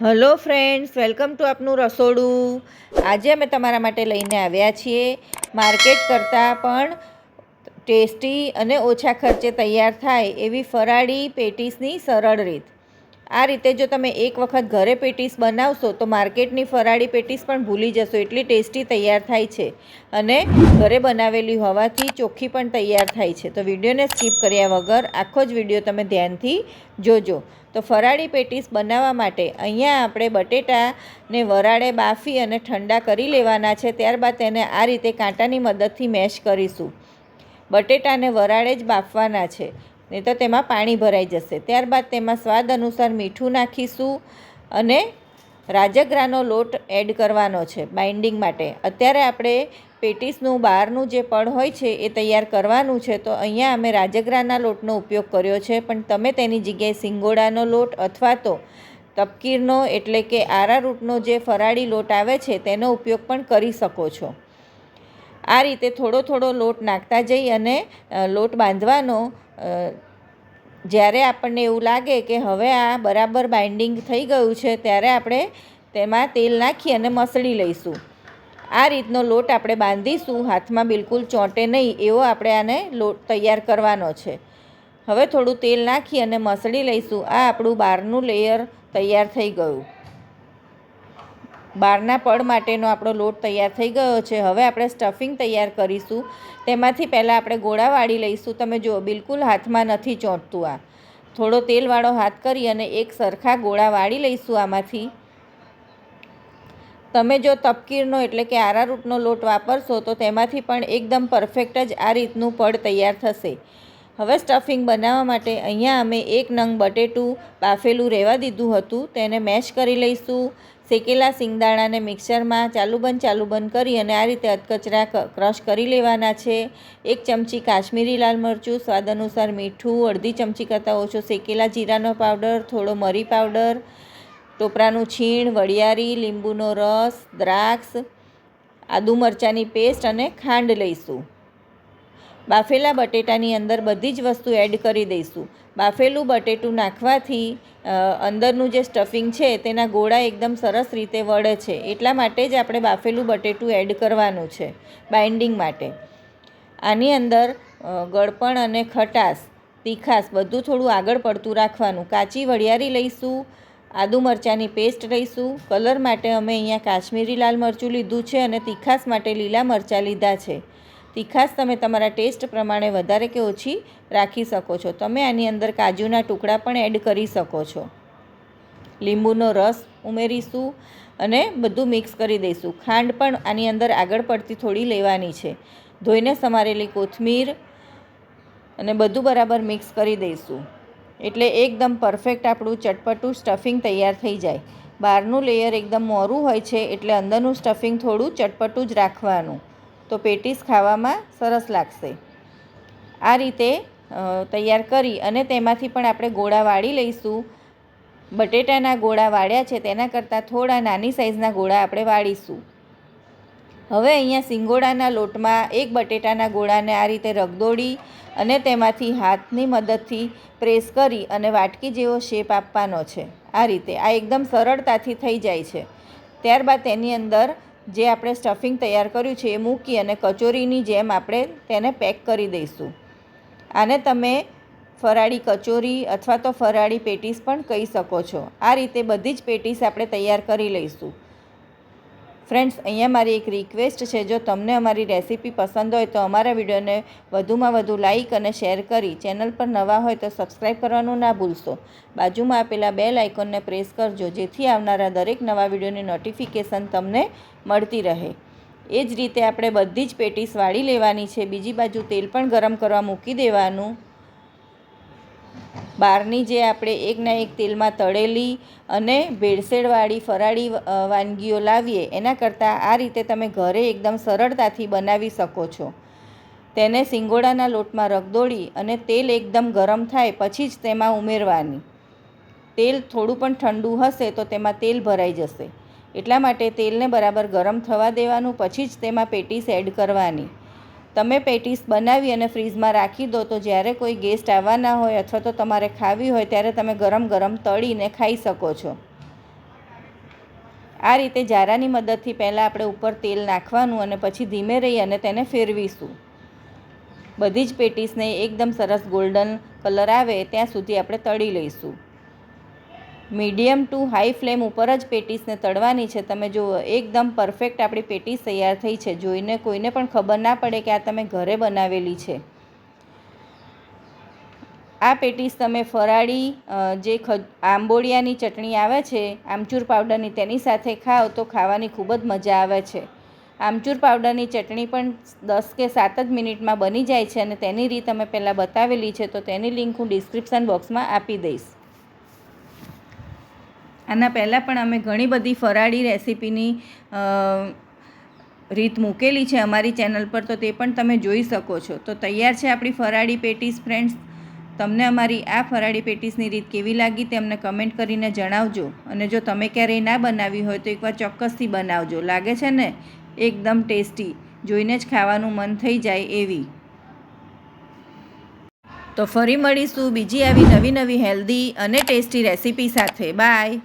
Hello friends, welcome to આપનું રસોડું. આજે અમે તમારા માટે લઈને આવ્યા છીએ માર્કેટ કરતાં પણ ટેસ્ટી અને ઓછા ખર્ચે તૈયાર થાય એવી ફરાળી પેટીસની સરળ રીત. આ રીતે જો તમે એક વખત ઘરે પેટીસ બનાવશો, તો માર્કેટની ફરાળી પેટીસ પણ ભૂલી જશો. એટલી ટેસ્ટી તૈયાર થાય છે. અને ઘરે બનાવેલી હોવાથી ચોખ્ખી પણ તૈયાર થાય છે. તો વિડીયોને સ્કીપ કર્યા વગર આખો જ વીડિયો તમે ધ્યાનથી જોજો. તો ફરાળી પેટીસ બનાવવા માટે અહીંયા આપણે બટેટાને વરાળે બાફી અને ઠંડા કરી લેવાના છે. ત્યારબાદ તેને આ રીતે કાંટાની મદદથી મેશ કરીશું. બટેટાને વરાળે જ બાફવાના છે. નહીં તો તેમાં પાણી ભરાઈ જશે. ત્યારબાદ તેમાં સ્વાદ અનુસાર મીઠું નાખીશું અને રાજગરાનો લોટ એડ કરવાનો છે બાઇન્ડિંગ માટે. અત્યારે આપણે પેટીસનું, બહારનું જે પડ હોય છે એ તૈયાર કરવાનું છે. તો અહીંયા અમે રાજગરાના લોટનો ઉપયોગ કર્યો છે. પણ તમે તેની જગ્યાએ સિંગોડાનો લોટ અથવા તો તપકીરનો, એટલે કે આરારૂટનો જે ફરાળી લોટ આવે છે, તેનો ઉપયોગ પણ કરી શકો છો. આ રીતે થોડો થોડો લોટ નાખતા જઈ અને લોટ બાંધવાનો જ્યારે આપણને એવું લાગે કે હવે આ બરાબર બાઇન્ડિંગ થઈ ગયું છે, ત્યારે આપણે તેમાં તેલ નાખી અને મસળી લઈશું. આ રીતનો લોટ આપણે બાંધીશું, હાથમાં બિલકુલ ચોંટે નહીં, એવો આપણે આને લોટ તૈયાર કરવાનો છે. હવે થોડું તેલ નાખી અને મસળી લઈશું. આ આપણું બહારનું લેયર તૈયાર થઈ ગયું. બહારના પડ માટેનો આપણો લોટ તૈયાર થઈ ગયો છે. હવે આપણે સ્ટફિંગ તૈયાર કરીશું. તેમાંથી પહેલાં આપણે ગોળા વાળી લઈશું. તમે જુઓ, બિલકુલ હાથમાં નથી ચોંટતું આ. થોડો તેલવાળો હાથ કરી અને એક સરખા ગોળા વાળી લઈશું આમાંથી. તમે જો તપકીરનો એટલે કે આરારૂટનો લોટ વાપરશો, તો તેમાંથી પણ એકદમ પરફેક્ટ જ આ રીતનું પડ તૈયાર થશે. હવે સ્ટફિંગ બનાવવા માટે અહીંયા અમે એક નંગ બટેટું બાફેલું રહેવા દીધું હતું. તેને મેશ કરી લઈશું. શેકેલા સિંગદાણાને મિક્સરમાં ચાલુ બંધ ચાલુ બંધ કરી અને આ રીતે અધકચરા ક્રશ કરી લેવાના છે. એક ચમચી કાશ્મીરી લાલ મરચું, સ્વાદ અનુસાર મીઠું, અડધી ચમચી કરતાં ઓછો શેકેલા જીરાનો પાવડર, થોડો મરી પાવડર, ટોપરાનું છીણ વરિયાળી લીંબુનો રસ, દ્રાક્ષ, આદુ મરચાંની પેસ્ટ અને ખાંડ લઈશું. બાફેલા બટેટાની અંદર બધી જ વસ્તુ એડ કરી દઈશું. બાફેલું બટેટું નાખવાથી અંદરનું જે સ્ટફિંગ છે તેના ગોળા એકદમ સરસ રીતે વળે છે. એટલા માટે જ આપણે બાફેલું બટેટું એડ કરવાનું છે બાઇન્ડિંગ માટે. આની અંદર ગળપણ અને ખટાશ, તીખાશ બધું થોડું આગળ પડતું રાખવાનું. કાચી વળિયારી લઈશું, આદુ મરચાંની પેસ્ટ લઈશું. કલર માટે અમે અહીંયા કાશ્મીરી લાલ મરચું લીધું છે અને તીખાશ માટે લીલા મરચાં લીધા છે. તીખાશ તમે તમારા ટેસ્ટ પ્રમાણે વધારે કે ઓછી રાખી શકો છો. તમે આની અંદર કાજુના ટુકડા પણ એડ કરી શકો છો. લીંબુનો રસ ઉમેરીશું અને બધું મિક્સ કરી દઈશું. ખાંડ પણ આની અંદર આગળ પડતી થોડી લેવાની છે. ધોઈને સમારેલી કોથમીર અને બધું બરાબર મિક્સ કરી દઈશું. એટલે એકદમ પરફેક્ટ આપણું ચટપટું સ્ટફિંગ તૈયાર થઈ જાય. બહારનું લેયર એકદમ મોરું હોય છે એટલે અંદરનું સ્ટફિંગ થોડું ચટપટું જ રાખવાનું. તો પેટીસ ખાવામાં સરસ લાગશે. આ રીતે તૈયાર કરી અને તેમાંથી પણ આપણે ગોળા વાળી લઈશું. બટેટાના ગોળા વાળ્યા છે, તેના કરતાં થોડા નાની સાઇઝના ગોળા આપણે વાળીશું. હવે અહીંયા સિંગોડાના લોટમાં એક બટેટાના ગોળાને આ રીતે રગદોડી અને તેમાંથી હાથની મદદથી પ્રેસ કરી અને વાટકી જેવો શેપ આપવાનો છે. આ રીતે, આ એકદમ સરળતાથી થઈ જાય છે. ત્યારબાદ તેની અંદર જે આપણે સ્ટફિંગ તૈયાર કર્યું છે એ મૂકી અને કચોરીની જેમ આપણે તેને પેક કરી દઈશું. આને તમે ફરાળી કચોરી અથવા તો ફરાળી પેટીસ પણ કહી શકો છો. આ રીતે બધી જ પેટીસ આપણે તૈયાર કરી લઈશું. ફ્રેન્ડ્સ, અહીંયા મારી એક રિક્વેસ્ટ છે, જો તમને અમારી રેસીપી પસંદ હોય તો અમારા વિડીયોને વધુમાં વધુ લાઇક અને શેર કરી ચેનલ પર નવા હોય તો સબસ્ક્રાઈબ કરવાનું ના ભૂલશો. બાજુમાં આપેલા બેલ આઇકોનને પ્રેસ કરજો, જેથી આવનારા દરેક નવા વિડીયોની નોટિફિકેશન તમને મળતી રહે. એ જ રીતે આપણે બધી જ પેટીસ વાળી લેવાની છે. બીજી બાજુ તેલ પણ ગરમ કરવા મૂકી દેવાનું. બહારની જે આપણે એકના એક તેલમાં તળેલી અને ભેળસેળવાળી ફરાળી વાનગીઓ લાવીએ, એના કરતાં આ રીતે તમે ઘરે એકદમ સરળતાથી બનાવી શકો છો. તેને સિંગોડાના લોટમાં રગદોળી અને તેલ એકદમ ગરમ થાય પછી જ તેમાં ઉમેરવાની. તેલ થોડું પણ ઠંડુ હશે તો તેમાં તેલ ભરાઈ જશે. એટલા માટે તેલને બરાબર ગરમ થવા દેવાનું, પછી જ તેમાં પેટીસ એડ કરવાની. તમે પેટીસ બનાવી અને ફ્રીઝમાં રાખી દો, તો જ્યારે કોઈ ગેસ્ટ આવવાના હોય અથવા તો તમારે ખાવી હોય, ત્યારે તમે ગરમ ગરમ તળીને ખાઈ શકો છો. આ રીતે જારાની મદદથી પહેલાં આપણે ઉપર તેલ નાખવાનું અને પછી ધીમે રહી અને તેને ફેરવીશું. બધી જ પેટીસને એકદમ સરસ ગોલ્ડન કલર આવે, ત્યાં સુધી આપણે તળી લઈશું. મીડિયમ ટુ હાઈ ફ્લેમ ઉપર જ પેટીસને તળવાની છે. તમે જુઓ એકદમ પરફેક્ટ આપણી પેટીસ તૈયાર થઈ છે, જોઈને કોઈને પણ ખબર ના પડે કે આ તમે ઘરે બનાવેલી છે. આ પેટીસ તમે ફરાળી જે ખ, આંબોડિયાની ચટણી આવે છે, આમચૂર પાવડરની તેની સાથે ખાઓ તો ખાવાની ખૂબ જ મજા આવે છે. આમચૂર પાવડરની ચટણી પણ દસ કે સાત જ મિનિટમાં બની જાય છે અને તેની રીત અમે પહેલાં બતાવેલી છે, તો તેની લિંક હું ડિસ્ક્રિપ્શન બોક્સમાં આપી દઈશ. આના પહેલાં પણ અમે ઘણી બધી ફરાળી રેસીપીની રીત મૂકેલી છે અમારી ચેનલ પર, તો તે પણ તમે જોઈ શકો છો. તો તૈયાર છે આપણી ફરાળી પેટીસ, ફ્રેન્ડ્સ. તમને અમારી આ ફરાળી પેટીસની રીત કેવી લાગી તે અમને કમેન્ટ કરીને જણાવજો. અને જો તમે ક્યારેય ના બનાવી હોય તો એકવાર ચોક્કસથી બનાવજો. લાગે છે ને? એકદમ ટેસ્ટી. જોઈને જ ખાવાનું મન થઈ જાય એવી. તો ફરી મળીશું બીજી આવી નવી નવી હેલ્ધી અને ટેસ્ટી રેસીપી સાથે. બાય.